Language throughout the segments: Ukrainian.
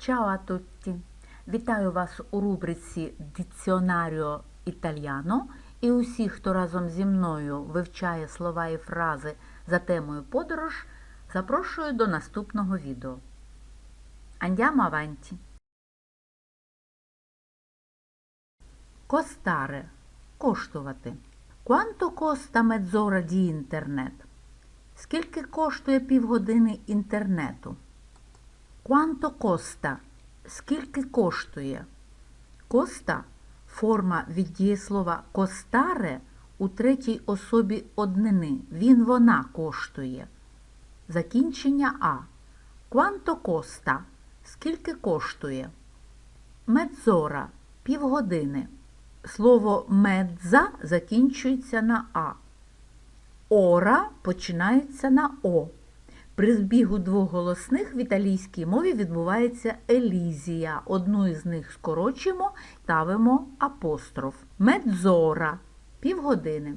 Ciao a tutti! Вітаю вас у рубриці Діціонаріо Італіано і усіх, хто разом зі мною вивчає слова і фрази за темою подорож, запрошую до наступного відео. Andiamo avanti. Costare – коштувати. Quanto costa mezz'ora di internet? Скільки коштує півгодини інтернету? Quanto costa? Скільки коштує? Коста форма від дієслова костаре у третій особі однини. Він вона коштує. Закінчення А. Quanto costa? Скільки коштує? Медзора півгодини. Слово медза закінчується на А. Ора починається на О. При збігу двох голосних в італійській мові відбувається елізія. Одну із них скорочуємо, ставимо апостроф. Медзора півгодини.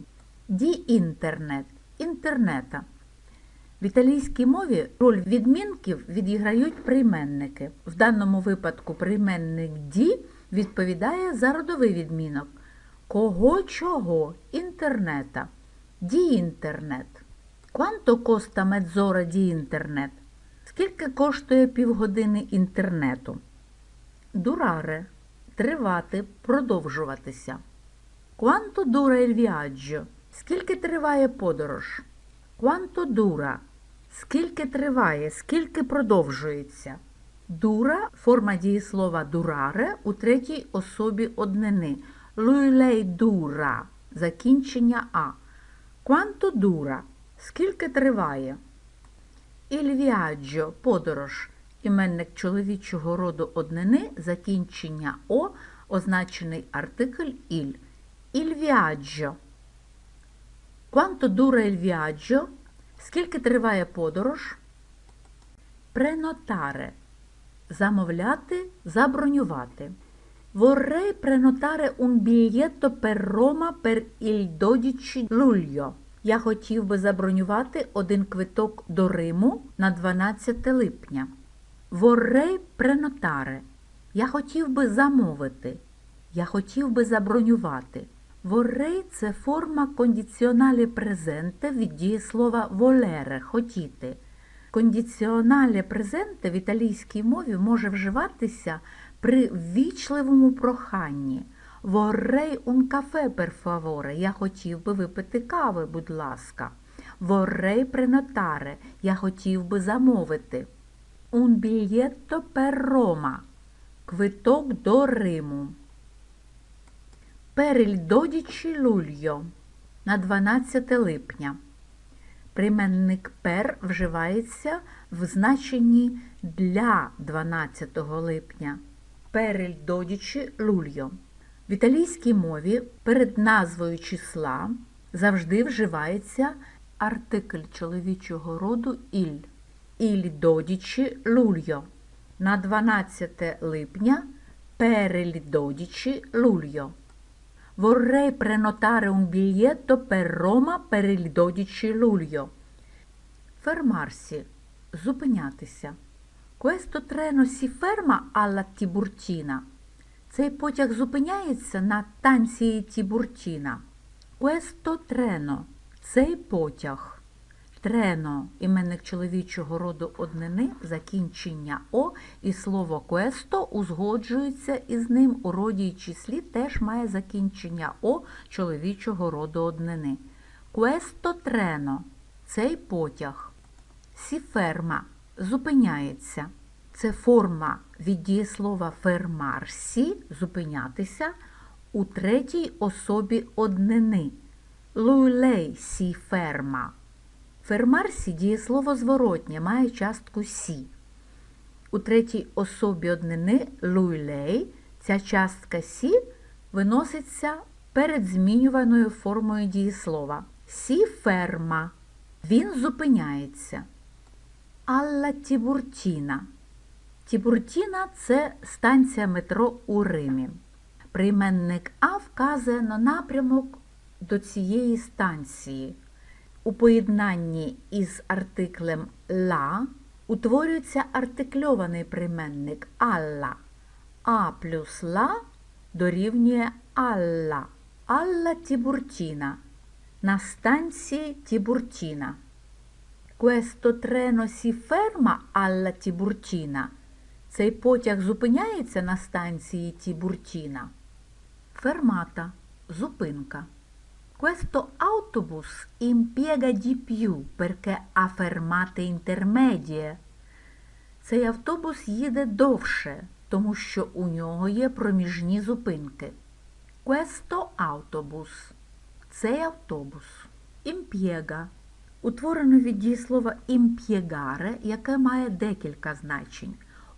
Ді інтернет інтернета. В італійській мові роль відмінків відіграють прийменники. В даному випадку прийменник ді відповідає за родовий відмінок. Кого чого інтернета. Ді інтернет. Quanto costa mezz'ora di internet? Скільки коштує півгодини інтернету? Дураре тривати, продовжуватися. Quanto dura il viaggio? Скільки триває подорож? Quanto dura? Скільки триває, скільки продовжується? Дура форма дієслова дураре у третій особі однини. Lui lei dura закінчення А. Quanto dura? Скільки триває? Il подорож. Іменник чоловічого роду однини, закінчення О, означений артикль «il». Il viaggio. Quanto dura il viaggio? Скільки триває подорож? Пренотаре. Замовляти, забронювати. Vorrei prenotare un biglietto per Roma per il 12 luglio. Я хотів би забронювати один квиток до Риму на 12 липня. Vorrei prenotare. Я хотів би замовити. Я хотів би забронювати. Vorrei – це форма кондиціоналі презенте від дієслова volere – хотіти. Кондиціонале презенте в італійській мові може вживатися при ввічливому проханні. Vorrei un per favore. Я хотів би випити кави, будь ласка. Vorrei prenotare. Я хотів би замовити. Un biglietto per Roma. Квиток до Риму. Per il 12 luglio. На 12 липня. Прийменник пер вживається в значенні для 12 липня. Per il 12 luglio. В італійській мові перед назвою числа завжди вживається артикль чоловічого роду «il». «Il 12 luglio». На 12 липня il 12 luglio. Vorrei prenotare un biglietto per Roma per il 12 luglio. Фермарсі – зупинятися. Questo treno si ferma alla Tiburtina. Цей потяг зупиняється на станції Тібуртіна. Questo treno – цей потяг. Трено – іменник чоловічого роду однини, закінчення О, і слово questo узгоджується із ним у роді й числі, теж має закінчення О чоловічого роду однини. Questo treno – цей потяг. Сіферма – зупиняється. Це форма від дієслова фермарсі зупинятися у третій особі однини. Луйлей сі ферма. Фермарсі дієслово зворотнє, має частку сі. У третій особі однини луйлей ця частка сі виноситься перед змінюваною формою дієслова. Сі ферма. Він зупиняється. Алла Тібуртіна. Тібуртіна це станція метро у Римі. Прийменник А вказує на напрямок до цієї станції. У поєднанні із артиклем ла утворюється артикльований прийменник алла. А плюс ла дорівнює алла. Алла Тібуртіна. На станції Тібуртіна. Questo treno si ferma alla Tiburtina. Цей потяг зупиняється на станції Тібуртіна. Фермата зупинка. Questo autobus impiega di più perché ha fermate intermedie. Цей автобус їде довше, тому що у нього є проміжні зупинки. Questo autobus. Цей автобус. Impiega. Утворено від дієслова impiegare, яке має декілька значень.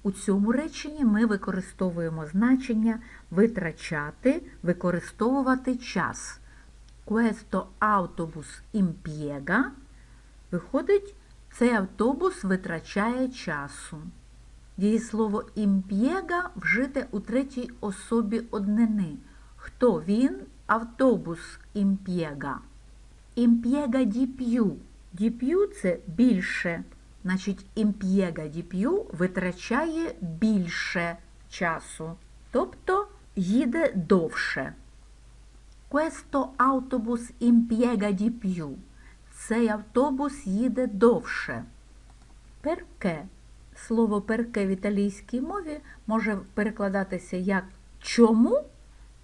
У цьому реченні ми використовуємо значення витрачати, використовувати час. Questo autobus impiega виходить, цей автобус витрачає часу. Дієслово імп'єга вжите у третій особі однини. Хто він? Автобус імп'єга. Імп'єга діп'ю. Діп'ю це більше. Значить, імп'єга діп'ю витрачає більше часу. Тобто їде довше. Questo autobus impiega di. Цей автобус їде довше. Перке. Слово перке в італійській мові може перекладатися як чому,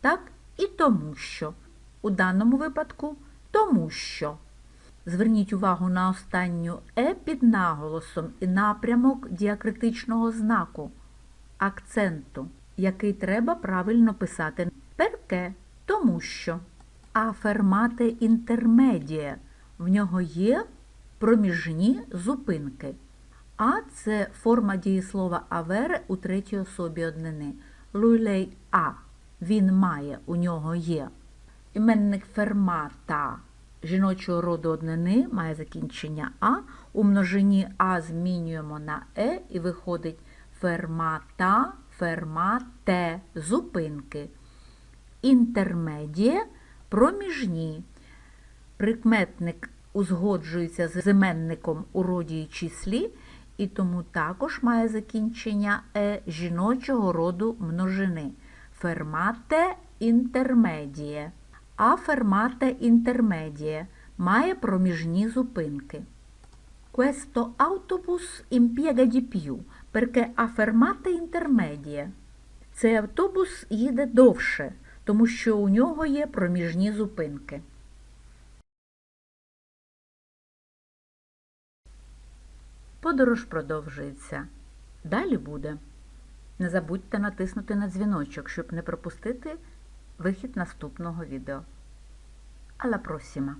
так і тому що. У даному випадку тому що. Зверніть увагу на останню е під наголосом і напрямок діакритичного знаку, акценту, який треба правильно писати. Перке тому що. А фермате інтермедіє. В нього є проміжні зупинки. А це форма дієслова авере у третій особі однини. Луйлей а. Він має, у нього є. Іменник фермата жіночого роду однини має закінчення А. У множині А змінюємо на Е і виходить фермата, фермате, зупинки. Інтермедіє проміжні. Прикметник узгоджується з іменником у роді і числі, і тому також має закінчення е жіночого роду множини. Фермате інтермедіє. А фермате інтермедіє має проміжні зупинки. Questo autobus impiega di più perché ha fermate intermedie. Цей автобус їде довше, тому що у нього є проміжні зупинки. Подорож продовжується. Далі буде. Не забудьте натиснути на дзвіночок, щоб не пропустити вихід наступного відео. Alla prossima!